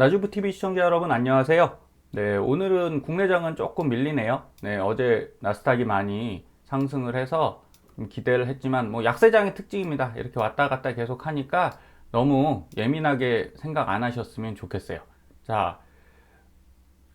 나주부 TV 시청자 여러분 안녕하세요. 네, 오늘은 국내장은 조금 밀리네요. 네, 어제 나스닥이 많이 상승을 해서 좀 기대를 했지만 뭐 약세장의 특징입니다. 이렇게 왔다 갔다 계속 하니까 너무 예민하게 생각 안 하셨으면 좋겠어요. 자,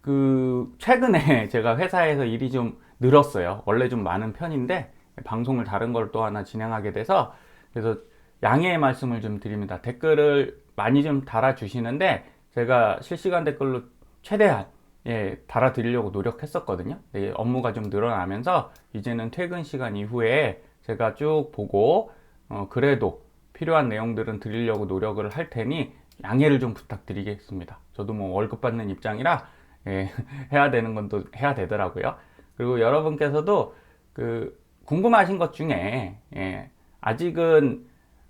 그 최근에 제가 회사에서 일이 좀 늘었어요. 원래 좀 많은 편인데 방송을 다른 걸 또 하나 진행하게 돼서 그래서 양해의 말씀을 좀 드립니다. 댓글을 많이 좀 달아주시는데 제가 실시간 댓글로 최대한 예, 달아드리려고 노력했었거든요. 예, 업무가 좀 늘어나면서 이제는 퇴근 시간 이후에 제가 쭉 보고 어, 그래도 필요한 내용들은 드리려고 노력을 할 테니 양해를 좀 부탁드리겠습니다. 저도 뭐 월급 받는 입장이라 예, 해야 되는 건 또 해야 되더라고요. 그리고 여러분께서도 그 궁금하신 것 중에 예, 아직은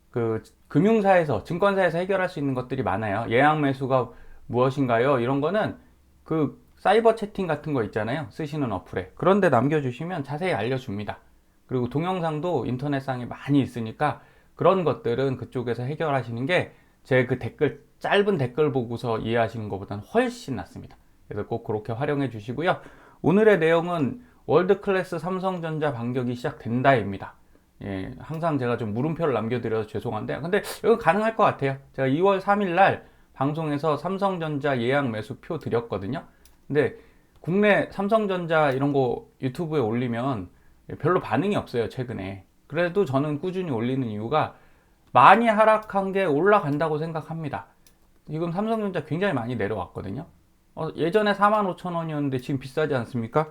그 금융사에서 증권사에서 해결할 수 있는 것들이 많아요. 예약 매수가 무엇인가요? 이런 거는 그 사이버 채팅 같은 거 있잖아요. 쓰시는 어플에. 그런데 남겨주시면 자세히 알려줍니다. 그리고 동영상도 인터넷상에 많이 있으니까 그런 것들은 그쪽에서 해결하시는 게 제 그 댓글, 짧은 댓글 보고서 이해하시는 것보다는 훨씬 낫습니다. 그래서 꼭 그렇게 활용해 주시고요. 오늘의 내용은 월드 클래스 삼성전자 반격이 시작된다입니다. 예, 항상 제가 좀 물음표를 남겨드려서 죄송한데, 근데 이건 가능할 것 같아요. 제가 2월 3일 날 방송에서 삼성전자 예약 매수표 드렸거든요. 근데 국내 삼성전자 이런 거 유튜브에 올리면 별로 반응이 없어요, 최근에. 그래도 저는 꾸준히 올리는 이유가 많이 하락한 게 올라간다고 생각합니다. 지금 삼성전자 굉장히 많이 내려왔거든요. 어, 예전에 45,000원이었는데 지금 비싸지 않습니까?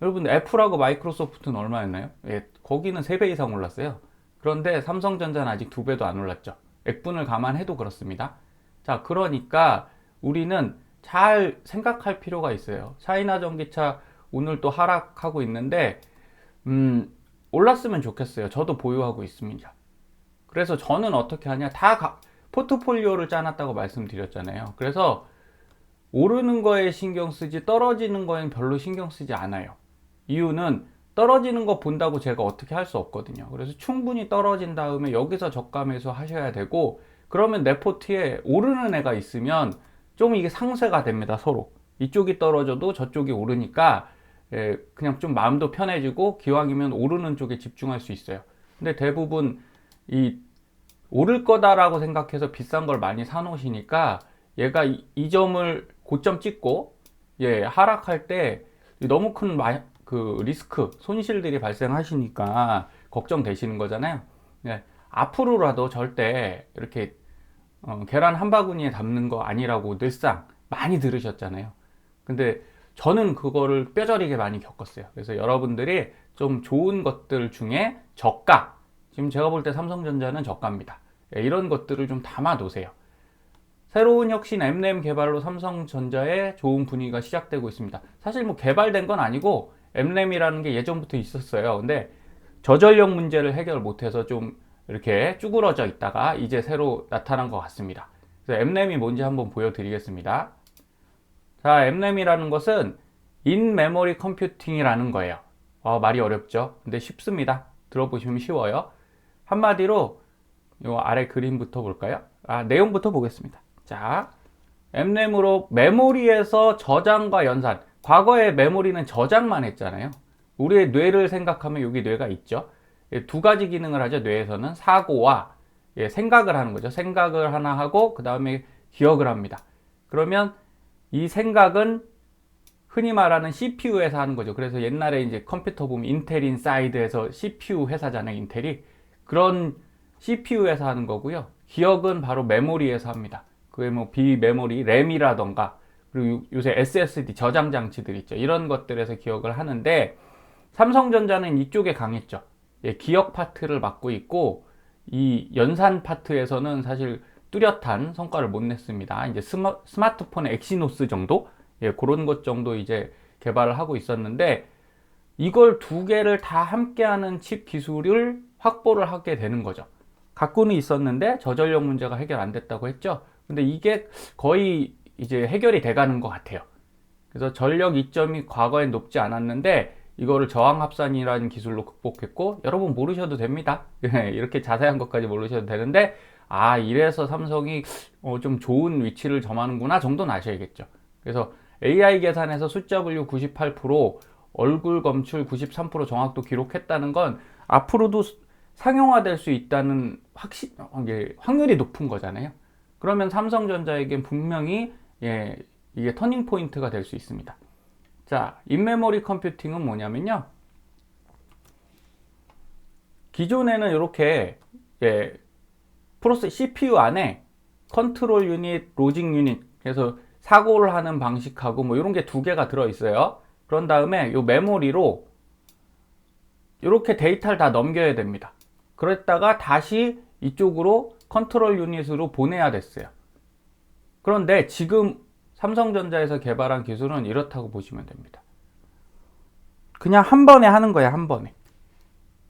여러분 애플하고 마이크로소프트는 얼마였나요? 예, 거기는 3배 이상 올랐어요. 그런데 삼성전자는 아직 2배도 안 올랐죠. 액분을 감안해도 그렇습니다. 자, 그러니까 우리는 잘 생각할 필요가 있어요. 차이나 전기차 오늘 또 하락하고 있는데, 음, 올랐으면 좋겠어요. 저도 보유하고 있습니다. 그래서 저는 어떻게 하냐. 다 가, 포트폴리오를 짜놨다고 말씀드렸잖아요. 그래서 오르는 거에 신경 쓰지 떨어지는 거에는 별로 신경 쓰지 않아요. 이유는 떨어지는 거 본다고 제가 어떻게 할 수 없거든요. 그래서 충분히 떨어진 다음에 여기서 매수 하셔야 되고 그러면 내 포트에 오르는 애가 있으면 좀 이게 상쇄가 됩니다. 서로. 이쪽이 떨어져도 저쪽이 오르니까 예, 그냥 좀 마음도 편해지고 기왕이면 오르는 쪽에 집중할 수 있어요. 근데 대부분 이 오를 거다라고 생각해서 비싼 걸 많이 사놓으시니까 얘가 이, 이 점을 고점 찍고 예 하락할 때 너무 큰 마, 그 리스크 손실들이 발생하시니까 걱정되시는 거잖아요. 예, 앞으로라도 절대 이렇게 어, 계란 한 바구니에 담는 거 아니라고 늘상 많이 들으셨잖아요. 근데 저는 그거를 뼈저리게 많이 겪었어요. 그래서 여러분들이 좀 좋은 것들 중에 저가, 지금 제가 볼 때 삼성전자는 저가입니다. 예, 이런 것들을 좀 담아 놓으세요. 새로운 혁신 M램 개발로 삼성전자의 좋은 분위기가 시작되고 있습니다. 사실 뭐 개발된 건 아니고 M램이라는 게 예전부터 있었어요. 근데 저전력 문제를 해결 못해서 좀 이렇게 쭈그러져 있다가 이제 새로 나타난 것 같습니다. 그래서 M램이 뭔지 한번 보여드리겠습니다. 자, M램이라는 것은 인 메모리 컴퓨팅이라는 거예요. 어, 말이 어렵죠? 근데 쉽습니다. 들어보시면 쉬워요. 한마디로 요 아래 그림부터 볼까요? 아, 내용부터 보겠습니다. 자, M램으로 메모리에서 저장과 연산. 과거에 메모리는 저장만 했잖아요. 우리의 뇌를 생각하면 여기 뇌가 있죠. 예, 두 가지 기능을 하죠. 뇌에서는 사고와 예, 생각을 하는 거죠. 생각을 하나 하고 그 다음에 기억을 합니다. 그러면 이 생각은 흔히 말하는 CPU에서 하는 거죠. 그래서 옛날에 이제 컴퓨터 보면 인텔 인사이드에서 CPU 회사잖아요. 인텔이 그런 CPU에서 하는 거고요. 기억은 바로 메모리에서 합니다. 그게 뭐 비메모리, 램이라던가 그리고 요새 SSD 저장 장치들 있죠. 이런 것들에서 기억을 하는데 삼성전자는 이쪽에 강했죠. 예, 기억 파트를 맡고 있고 이 연산 파트에서는 사실 뚜렷한 성과를 못 냈습니다. 이제 스마, 스마트폰의 엑시노스 정도 예, 그런 것 정도 이제 개발을 하고 있었는데 이걸 두 개를 다 함께하는 칩 기술을 확보를 하게 되는 거죠. 갖고는 있었는데 저전력 문제가 해결 안 됐다고 했죠. 근데 이게 거의 이제 해결이 돼가는 것 같아요. 그래서 전력 이점이 과거엔 높지 않았는데 이거를 저항합산이라는 기술로 극복했고 여러분 모르셔도 됩니다. 이렇게 자세한 것까지 모르셔도 되는데 아, 이래서 삼성이 어, 좀 좋은 위치를 점하는구나 정도는 아셔야겠죠. 그래서 AI 계산에서 숫자 분류 98%, 얼굴 검출 93% 정확도 기록했다는 건 앞으로도 수- 상용화될 수 있다는 확신, 어, 확률이 높은 거잖아요. 그러면 삼성전자에겐 분명히 예, 이게 터닝 포인트가 될 수 있습니다. 자, 인메모리 컴퓨팅은 뭐냐면요. 기존에는 이렇게 예, 프로세스 CPU 안에 컨트롤 유닛, 로직 유닛 그래서 사고를 하는 방식하고 뭐 이런 게 두 개가 들어 있어요. 그런 다음에 이 메모리로 이렇게 데이터를 다 넘겨야 됩니다. 그랬다가 다시 이쪽으로 컨트롤 유닛으로 보내야 됐어요. 그런데 지금 삼성전자에서 개발한 기술은 이렇다고 보시면 됩니다. 그냥 한 번에 하는 거야, 한 번에.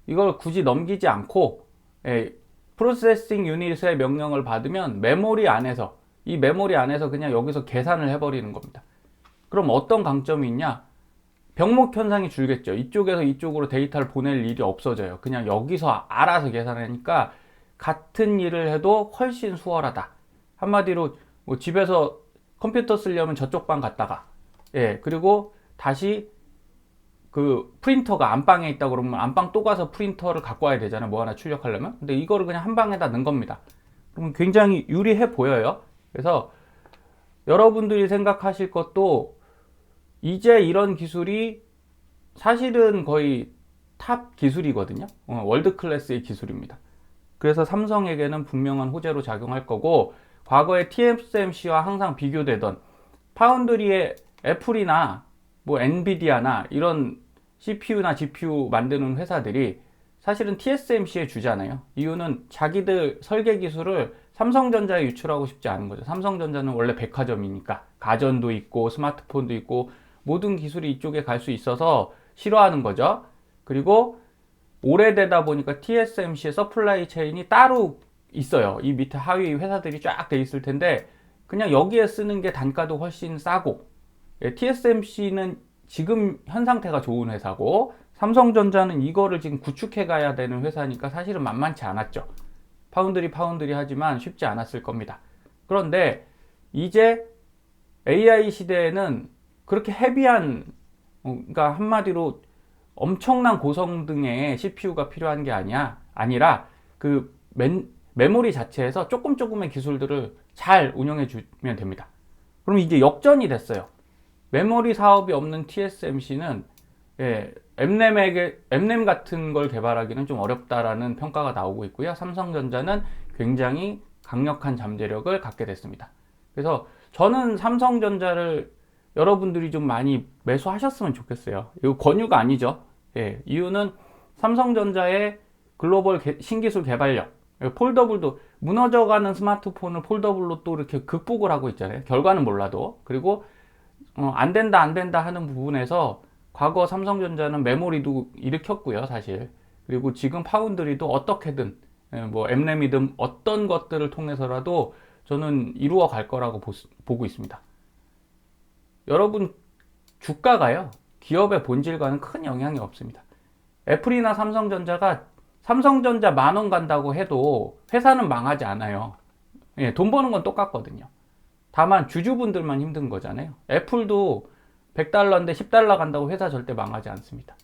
이걸 굳이 넘기지 않고 예, 프로세싱 유닛의 명령을 받으면 메모리 안에서 이 메모리 안에서 그냥 여기서 계산을 해버리는 겁니다. 그럼 어떤 강점이 있냐? 병목 현상이 줄겠죠. 이쪽에서 이쪽으로 데이터를 보낼 일이 없어져요. 그냥 여기서 알아서 계산하니까 같은 일을 해도 훨씬 수월하다. 한마디로 뭐 집에서 컴퓨터 쓰려면 저쪽 방 갔다가 예 그리고 다시 그 프린터가 안방에 있다 그러면 안방 또 가서 프린터를 갖고 와야 되잖아요. 뭐 하나 출력하려면. 근데 이거를 그냥 한 방에다 넣은 겁니다. 그러면 굉장히 유리해 보여요. 그래서 여러분들이 생각하실 것도 이제 이런 기술이 사실은 거의 탑 기술이거든요. 어, 월드 클래스의 기술입니다. 그래서 삼성에게는 분명한 호재로 작용할 거고 과거에 TSMC와 항상 비교되던 파운드리의 애플이나 뭐 엔비디아나 이런 CPU나 GPU 만드는 회사들이 사실은 TSMC에 주잖아요. 이유는 자기들 설계 기술을 삼성전자에 유출하고 싶지 않은 거죠. 삼성전자는 원래 백화점이니까 가전도 있고 스마트폰도 있고 모든 기술이 이쪽에 갈 수 있어서 싫어하는 거죠. 그리고 오래되다 보니까 TSMC의 서플라이 체인이 따로 있어요. 이 밑에 하위 회사들이 쫙 돼 있을 텐데 그냥 여기에 쓰는 게 단가도 훨씬 싸고 예, TSMC는 지금 현 상태가 좋은 회사고 삼성전자는 이거를 지금 구축해 가야 되는 회사니까 사실은 만만치 않았죠. 파운드리 파운드리 하지만 쉽지 않았을 겁니다. 그런데 이제 AI 시대에는 그렇게 헤비한 어, 그러니까 한마디로 엄청난 고성능의 CPU가 필요한 게 아니야 아니라 그 맨- 메모리 자체에서 조금 조금의 기술들을 잘 운영해 주면 됩니다. 그럼 이제 역전이 됐어요. 메모리 사업이 없는 TSMC는 예, 엠램에게 엠램 같은 걸 개발하기는 좀 어렵다라는 평가가 나오고 있고요. 삼성전자는 굉장히 강력한 잠재력을 갖게 됐습니다. 그래서 저는 삼성전자를 여러분들이 좀 많이 매수하셨으면 좋겠어요. 이거 권유가 아니죠. 예, 이유는 삼성전자의 글로벌 개- 신기술 개발력, 예, 폴더블도 무너져가는 스마트폰을 폴더블로 또 이렇게 극복을 하고 있잖아요. 결과는 몰라도. 그리고 어, 안 된다, 안 된다 하는 부분에서 과거 삼성전자는 메모리도 일으켰고요, 사실. 그리고 지금 파운드리도 어떻게든, 예, 뭐, 엠램이든 어떤 것들을 통해서라도 저는 이루어 갈 거라고 보, 보고 있습니다. 여러분, 주가가요, 기업의 본질과는 큰 영향이 없습니다. 애플이나 삼성전자가 삼성전자 만 원 간다고 해도 회사는 망하지 않아요. 예, 돈 버는 건 똑같거든요. 다만 주주분들만 힘든 거잖아요. 애플도 100달러인데 10달러 간다고 회사 절대 망하지 않습니다.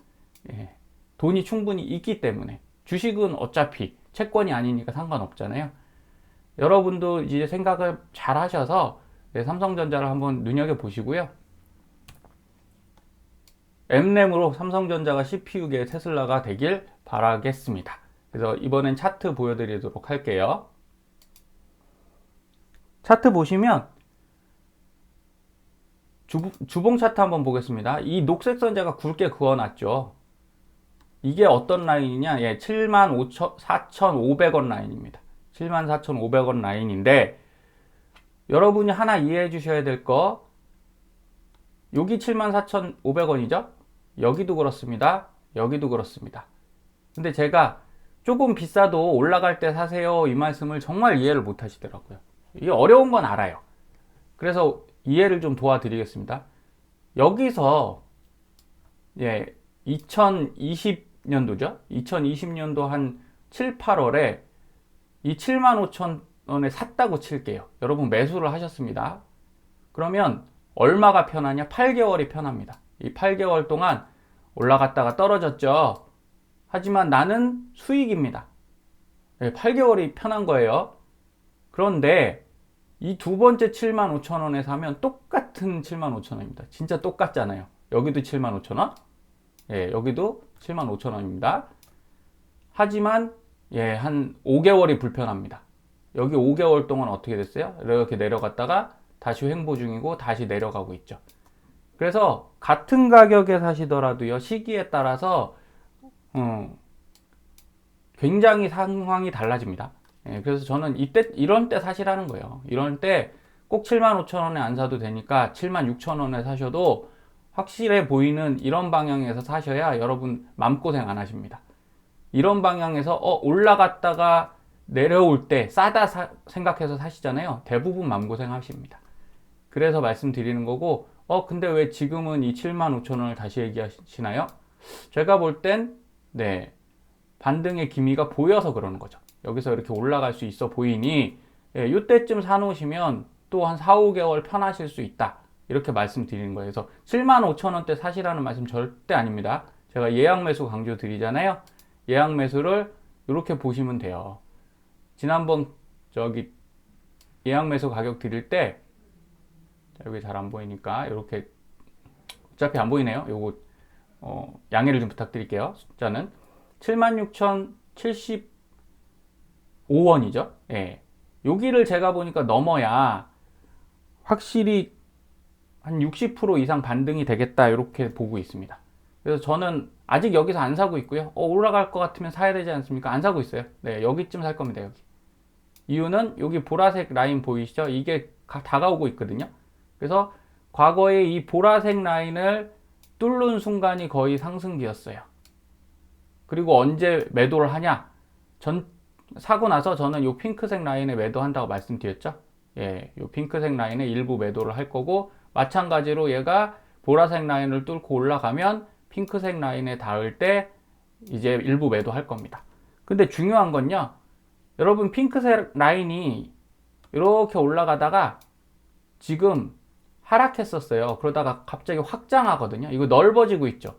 예, 돈이 충분히 있기 때문에 주식은 어차피 채권이 아니니까 상관없잖아요. 여러분도 이제 생각을 잘 하셔서 네, 삼성전자를 한번 눈여겨 보시고요. M램으로 삼성전자가 CPU계 테슬라가 되길 바라겠습니다. 그래서 이번엔 차트 보여드리도록 할게요. 차트 보시면 주, 주봉 차트 한번 보겠습니다. 이 녹색 선제가 굵게 그어놨죠. 이게 어떤 라인이냐? 예, 74,500원 라인입니다. 74,500원 라인인데 여러분이 하나 이해해 주셔야 될 거 여기 74,500원이죠? 여기도 그렇습니다. 여기도 그렇습니다. 근데 제가 조금 비싸도 올라갈 때 사세요 이 말씀을 정말 이해를 못 하시더라고요. 이게 어려운 건 알아요. 그래서 이해를 좀 도와드리겠습니다. 여기서 예, 2020년도죠. 2020년도 한 7, 8월에 이75,000 원에 샀다고 칠게요. 여러분 매수를 하셨습니다. 그러면 얼마가 편하냐? 8개월이 편합니다. 이 8개월 동안 올라갔다가 떨어졌죠. 하지만 나는 수익입니다. 8개월이 편한 거예요. 그런데 이 두 번째 7만 5천 원에 사면 똑같은 7만 5천 원입니다. 진짜 똑같잖아요. 여기도 7만 5천 원, 예, 여기도 7만 5천 원입니다. 하지만 예, 한 5개월이 불편합니다. 여기 5개월 동안 어떻게 됐어요? 이렇게 내려갔다가 다시 횡보 중이고 다시 내려가고 있죠. 그래서 같은 가격에 사시더라도요, 시기에 따라서 음, 굉장히 상황이 달라집니다. 예, 그래서 저는 이때 이런 때 사시라는 거예요. 이런 때 꼭 7만 5천 원에 안 사도 되니까 7만 6천 원에 사셔도 확실해 보이는 이런 방향에서 사셔야 여러분 마음고생 안 하십니다. 이런 방향에서 어, 올라갔다가 내려올 때 싸다 사- 생각해서 사시잖아요. 대부분 마음고생 하십니다. 그래서 말씀드리는 거고 어 근데 왜 지금은 이 7만 5천 원을 다시 얘기하시나요? 제가 볼 땐 네. 반등의 기미가 보여서 그러는 거죠. 여기서 이렇게 올라갈 수 있어 보이니 예, 이때쯤 사놓으시면 또 한 4, 5개월 편하실 수 있다. 이렇게 말씀드리는 거예요. 그래서 7만 5천 원대 사시라는 말씀 절대 아닙니다. 제가 예약 매수 강조 드리잖아요. 예약 매수를 이렇게 보시면 돼요. 지난번 저기 예약 매수 가격 드릴 때 자, 여기 잘 안 보이니까 이렇게 어차피 안 보이네요. 요거 어, 양해를 좀 부탁드릴게요. 숫자는 76,075원이죠. 예. 여기를 제가 보니까 넘어야 확실히 한 60% 이상 반등이 되겠다 이렇게 보고 있습니다. 그래서 저는 아직 여기서 안 사고 있고요. 어, 올라갈 것 같으면 사야 되지 않습니까? 안 사고 있어요. 네, 여기쯤 살 겁니다. 여기. 이유는 여기 보라색 라인 보이시죠? 이게 가- 다가오고 있거든요. 그래서 과거에 이 보라색 라인을 뚫는 순간이 거의 상승기였어요. 그리고 언제 매도를 하냐? 전 사고 나서 저는 이 핑크색 라인에 매도한다고 말씀드렸죠. 예, 이 핑크색 라인에 일부 매도를 할 거고 마찬가지로 얘가 보라색 라인을 뚫고 올라가면 핑크색 라인에 닿을 때 이제 일부 매도할 겁니다. 근데 중요한 건요. 여러분 핑크색 라인이 이렇게 올라가다가 지금 하락했었어요. 그러다가 갑자기 확장하거든요. 이거 넓어지고 있죠.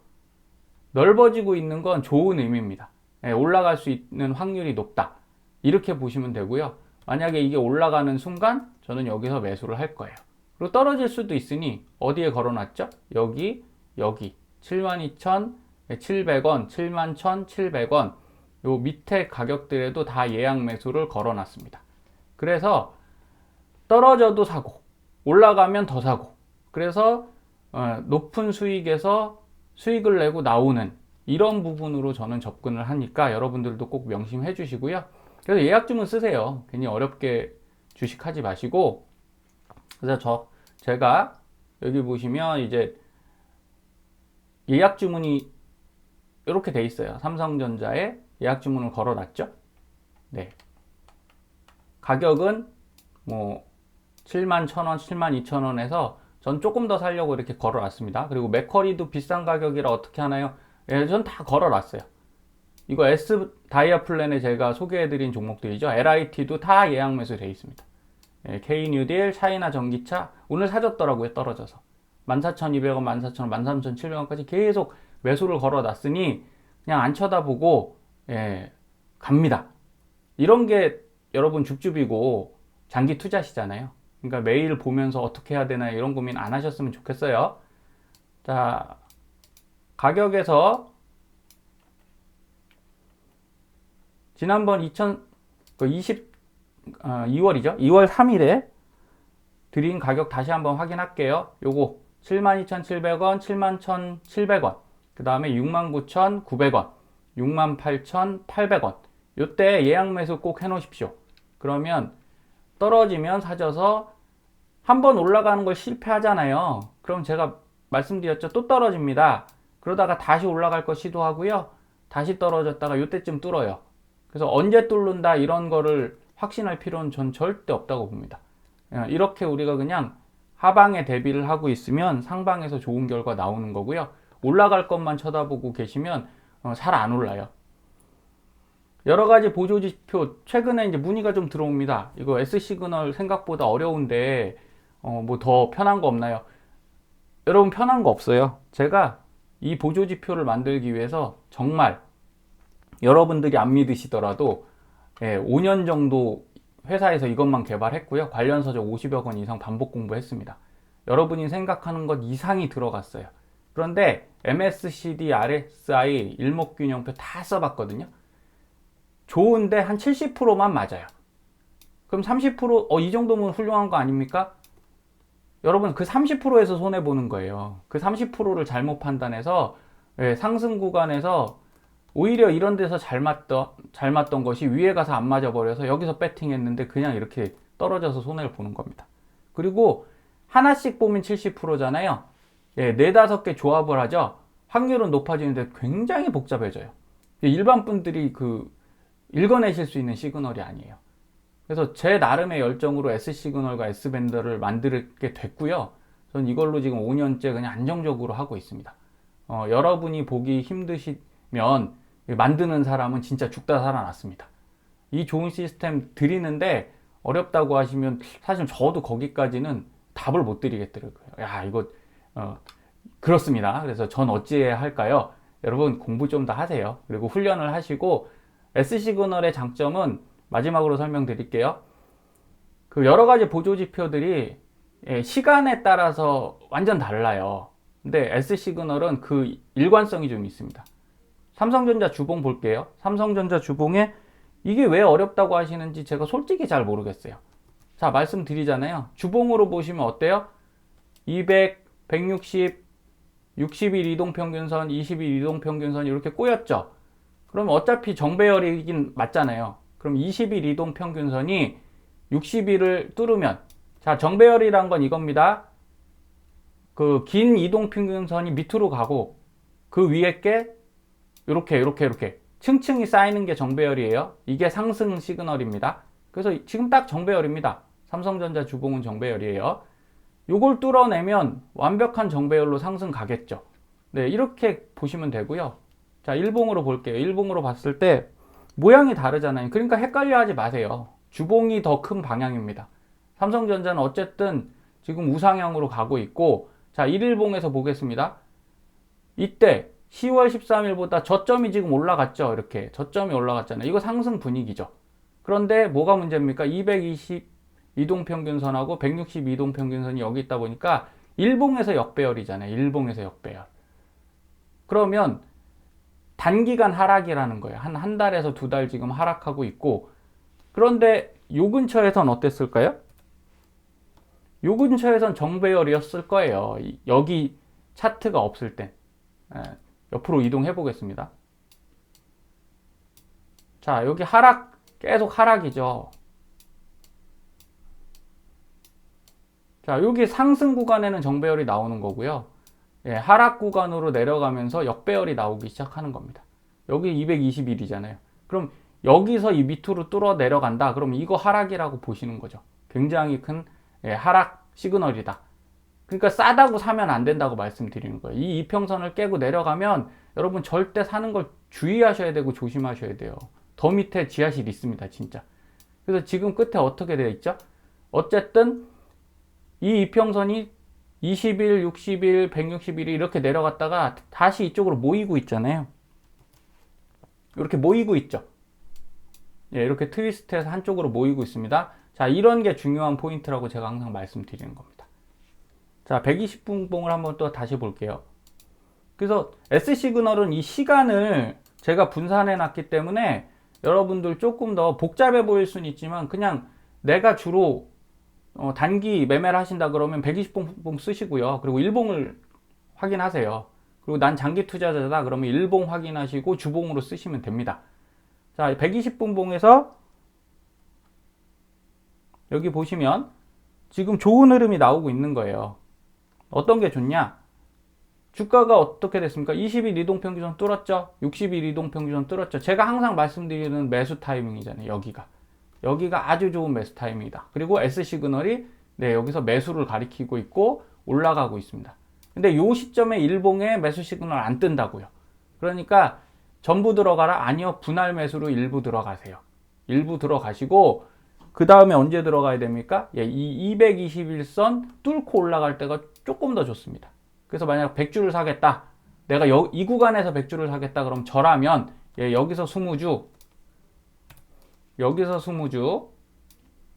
넓어지고 있는 건 좋은 의미입니다. 예, 올라갈 수 있는 확률이 높다. 이렇게 보시면 되고요. 만약에 이게 올라가는 순간 저는 여기서 매수를 할 거예요. 그리고 떨어질 수도 있으니 어디에 걸어놨죠? 여기, 여기 72,700원, 71,700원 요 밑에 가격들에도 다 예약 매수를 걸어놨습니다. 그래서 떨어져도 사고 올라가면 더 사고 그래서 어, 높은 수익에서 수익을 내고 나오는 이런 부분으로 저는 접근을 하니까 여러분들도 꼭 명심해 주시고요. 그래서 예약 주문 쓰세요. 괜히 어렵게 주식하지 마시고 그래서 저 제가 여기 보시면 이제 예약 주문이 이렇게 돼 있어요. 삼성전자에 예약 주문을 걸어 놨죠. 네. 가격은 뭐 7만 1,000원, 7만 2,000원에서 전 조금 더 살려고 이렇게 걸어 놨습니다. 그리고 맥커리도 비싼 가격이라 어떻게 하나요? 예, 전 다 걸어 놨어요. 이거 S 다이아 플랜에 제가 소개해 드린 종목들이죠. LIT도 다 예약 매수 돼 있습니다. 예, K 뉴딜, 차이나 전기차 오늘 사줬더라고요. 떨어져서. 14,200원, 14,000원, 13,700원까지 계속 매수를 걸어 놨으니 그냥 안 쳐다보고 예, 갑니다. 이런 게 여러분 줍줍이고 장기 투자시잖아요. 그러니까 매일 보면서 어떻게 해야 되나 이런 고민 안 하셨으면 좋겠어요. 자, 가격에서 지난번 2020 어, 2월이죠. 2월 3일에 드린 가격 다시 한번 확인할게요. 요거 72,700원, 71,700원. 그 다음에 69,900원, 68,800원. 요때 예약 매수 꼭 해 놓으십시오. 그러면 떨어지면 사셔서 한 번 올라가는 걸 실패하잖아요. 그럼 제가 말씀드렸죠. 또 떨어집니다. 그러다가 다시 올라갈 거 시도하고요. 다시 떨어졌다가 요때쯤 뚫어요. 그래서 언제 뚫는다 이런 거를 확신할 필요는 전 절대 없다고 봅니다. 예, 이렇게 우리가 그냥 하방에 대비를 하고 있으면 상방에서 좋은 결과 나오는 거고요. 올라갈 것만 쳐다보고 계시면 어, 잘안 올라요. 여러 가지 보조 지표 최근에 이제 문의가 좀 들어옵니다. 이거 S 시그널 생각보다 어려운데 어, 뭐 더 편한 거 없나요? 여러분 편한 거 없어요. 제가 이 보조 지표를 만들기 위해서 정말 여러분들이 안 믿으시더라도 예, 5년 정도 회사에서 이것만 개발했고요. 관련 서적 50여 건 이상 반복 공부했습니다. 여러분이 생각하는 것 이상이 들어갔어요. 그런데 MSCD, RSI, 일목균형표 다 써봤거든요. 좋은데 한 70%만 맞아요. 그럼 30% 어, 이 정도면 훌륭한 거 아닙니까? 여러분 그 30%에서 손해 보는 거예요. 그 30%를 잘못 판단해서 예, 상승 구간에서 오히려 이런 데서 잘 맞던 잘 맞던 것이 위에 가서 안 맞아 버려서 여기서 배팅했는데 그냥 이렇게 떨어져서 손해를 보는 겁니다. 그리고 하나씩 보면 70%잖아요. 예, 네 다섯 개 조합을 하죠. 확률은 높아지는데 굉장히 복잡해져요. 일반 분들이 그 읽어내실 수 있는 시그널이 아니에요. 그래서 제 나름의 열정으로 S 시그널과 S 밴더를 만들게 됐고요. 전 이걸로 지금 5년째 그냥 안정적으로 하고 있습니다. 어, 여러분이 보기 힘드시면 만드는 사람은 진짜 죽다 살아났습니다. 이 좋은 시스템 드리는데 어렵다고 하시면 사실 저도 거기까지는 답을 못 드리겠더라고요. 야, 이거 어, 그렇습니다. 그래서 전 어찌해야 할까요? 여러분 공부 좀 더 하세요. 그리고 훈련을 하시고 S 시그널의 장점은 마지막으로 설명드릴게요. 그 여러 가지 보조 지표들이 예, 시간에 따라서 완전 달라요. 근데 S 시그널은 그 일관성이 좀 있습니다. 삼성전자 주봉 볼게요. 삼성전자 주봉에 이게 왜 어렵다고 하시는지 제가 솔직히 잘 모르겠어요. 자, 말씀드리잖아요. 주봉으로 보시면 어때요? 200, 160, 60일 이동평균선, 20일 이동평균선 이렇게 꼬였죠? 그러면 어차피 정배열이긴 맞잖아요. 그럼 20일 이동 평균선이 60일을 뚫으면 자, 정배열이란 건 이겁니다. 그 긴 이동 평균선이 밑으로 가고 그 위에 게 이렇게 이렇게 이렇게 층층이 쌓이는 게 정배열이에요. 이게 상승 시그널입니다. 그래서 지금 딱 정배열입니다. 삼성전자 주봉은 정배열이에요. 요걸 뚫어내면 완벽한 정배열로 상승 가겠죠. 네, 이렇게 보시면 되고요. 자, 일봉으로 볼게요. 일봉으로 봤을 때 모양이 다르잖아요. 그러니까 헷갈려 하지 마세요. 주봉이 더 큰 방향입니다. 삼성전자는 어쨌든 지금 우상향으로 가고 있고 자, 1일봉에서 보겠습니다. 이때 10월 13일보다 저점이 지금 올라갔죠. 이렇게 저점이 올라갔잖아요. 이거 상승 분위기죠. 그런데 뭐가 문제입니까? 220 이동평균선하고 160 이동평균선이 여기 있다 보니까 일봉에서 역배열이잖아요. 일봉에서 역배열. 그러면 단기간 하락이라는 거예요. 한 한 달에서 두 달 지금 하락하고 있고 그런데 요 근처에선 어땠을까요? 요 근처에선 정배열이었을 거예요. 이- 여기 차트가 없을 때. 예, 옆으로 이동해 보겠습니다. 자, 여기 하락, 계속 하락이죠. 자, 여기 상승 구간에는 정배열이 나오는 거고요. 예, 하락 구간으로 내려가면서 역배열이 나오기 시작하는 겁니다. 여기 221이잖아요. 그럼 여기서 이 밑으로 뚫어 내려간다. 그럼 이거 하락이라고 보시는 거죠. 굉장히 큰 예, 하락 시그널이다. 그러니까 싸다고 사면 안 된다고 말씀드리는 거예요. 이 이평선을 깨고 내려가면 여러분 절대 사는 걸 주의하셔야 되고 조심하셔야 돼요. 더 밑에 지하실 있습니다, 진짜. 그래서 지금 끝에 어떻게 되어 있죠? 어쨌든 이 이평선이 20일, 60일, 160일이 이렇게 내려갔다가 다시 이쪽으로 모이고 있잖아요. 이렇게 모이고 있죠. 예, 이렇게 트위스트해서 한쪽으로 모이고 있습니다. 자, 이런 게 중요한 포인트라고 제가 항상 말씀드리는 겁니다. 자, 120분봉을 한번 또 다시 볼게요. 그래서 S 시그널은 이 시간을 제가 분산해 놨기 때문에 여러분들 조금 더 복잡해 보일 수는 있지만 그냥 내가 주로 어, 단기 매매를 하신다 그러면 120봉 쓰시고요. 그리고 일봉을 확인하세요. 그리고 난 장기 투자자다 그러면 일봉 확인하시고 주봉으로 쓰시면 됩니다. 자, 120분 봉에서 여기 보시면 지금 좋은 흐름이 나오고 있는 거예요. 어떤 게 좋냐? 주가가 어떻게 됐습니까? 20일 이동평균선 뚫었죠? 60일 이동평균선 뚫었죠? 제가 항상 말씀드리는 매수 타이밍이잖아요. 여기가. 여기가 아주 좋은 매수 타이밍이다. 그리고 S 시그널이 네, 여기서 매수를 가리키고 있고 올라가고 있습니다. 근데 요 시점에 일봉에 매수 시그널 안 뜬다고요. 그러니까 전부 들어가라? 아니요. 분할 매수로 일부 들어가세요. 일부 들어가시고 그 다음에 언제 들어가야 됩니까? 예, 이 221선 뚫고 올라갈 때가 조금 더 좋습니다. 그래서 만약 100주를 사겠다. 내가 여- 이 구간에서 100주를 사겠다. 그럼 저라면 예, 여기서 20주 여기서 20주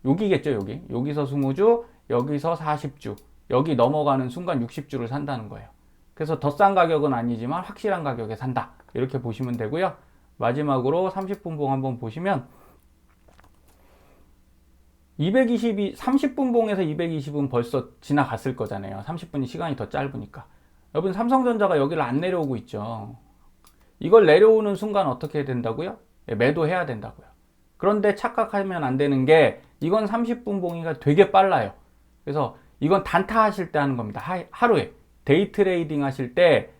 여기겠죠, 여기. 여기서 20주, 여기서 40주. 여기 넘어가는 순간 60주를 산다는 거예요. 그래서 더 싼 가격은 아니지만 확실한 가격에 산다. 이렇게 보시면 되고요. 마지막으로 30분 봉 한번 보시면 222, 30분 봉에서 220은 벌써 지나갔을 거잖아요. 30분이 시간이 더 짧으니까. 여러분, 삼성전자가 여기를 안 내려오고 있죠. 이걸 내려오는 순간 어떻게 된다고요? 예, 매도해야 된다고요. 그런데 착각하면 안 되는 게 이건 30분 봉이가 되게 빨라요. 그래서 이건 단타 하실 때 하는 겁니다. 하, 하루에. 데이 트레이딩 하실 때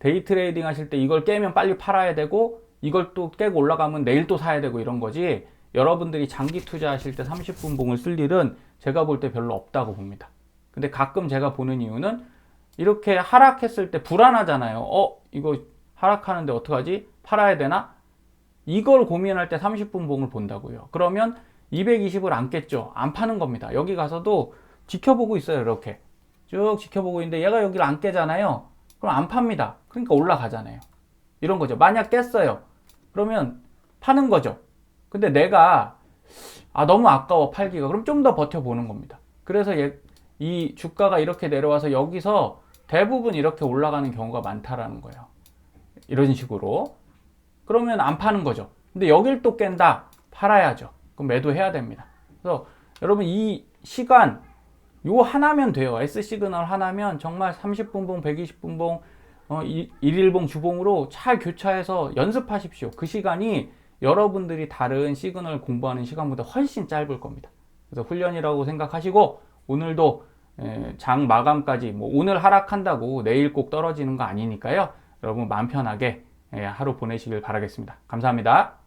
데이 트레이딩 하실 때 이걸 깨면 빨리 팔아야 되고 이걸 또 깨고 올라가면 내일 또 사야 되고 이런 거지. 여러분들이 장기 투자하실 때 30분 봉을 쓸 일은 제가 볼 때 별로 없다고 봅니다. 근데 가끔 제가 보는 이유는 이렇게 하락했을 때 불안하잖아요. 어, 이거 하락하는데 어떡하지? 팔아야 되나? 이걸 고민할 때 30분 봉을 본다고요. 그러면 220을 안 깼죠. 안 파는 겁니다. 여기 가서도 지켜보고 있어요. 이렇게. 쭉 지켜보고 있는데 얘가 여기를 안 깨잖아요. 그럼 안 팝니다. 그러니까 올라가잖아요. 이런 거죠. 만약 깼어요. 그러면 파는 거죠. 근데 내가 아 너무 아까워 팔기가 그럼 좀 더 버텨보는 겁니다. 그래서 얘, 이 주가가 이렇게 내려와서 여기서 대부분 이렇게 올라가는 경우가 많다라는 거예요. 이런 식으로 그러면 안 파는 거죠. 근데 여길 또 깬다 팔아야죠. 그럼 매도해야 됩니다. 그래서 여러분 이 시간 요 하나면 돼요. S 시그널 하나면 정말 30분 봉, 120분 봉, 어, 이- 일일봉, 주봉으로 잘 교차해서 연습하십시오. 그 시간이 여러분들이 다른 시그널 공부하는 시간보다 훨씬 짧을 겁니다. 그래서 훈련이라고 생각하시고 오늘도 에, 장 마감까지 뭐 오늘 하락한다고 내일 꼭 떨어지는 거 아니니까요. 여러분 마음 편하게 에, 하루 보내시길 바라겠습니다. 감사합니다.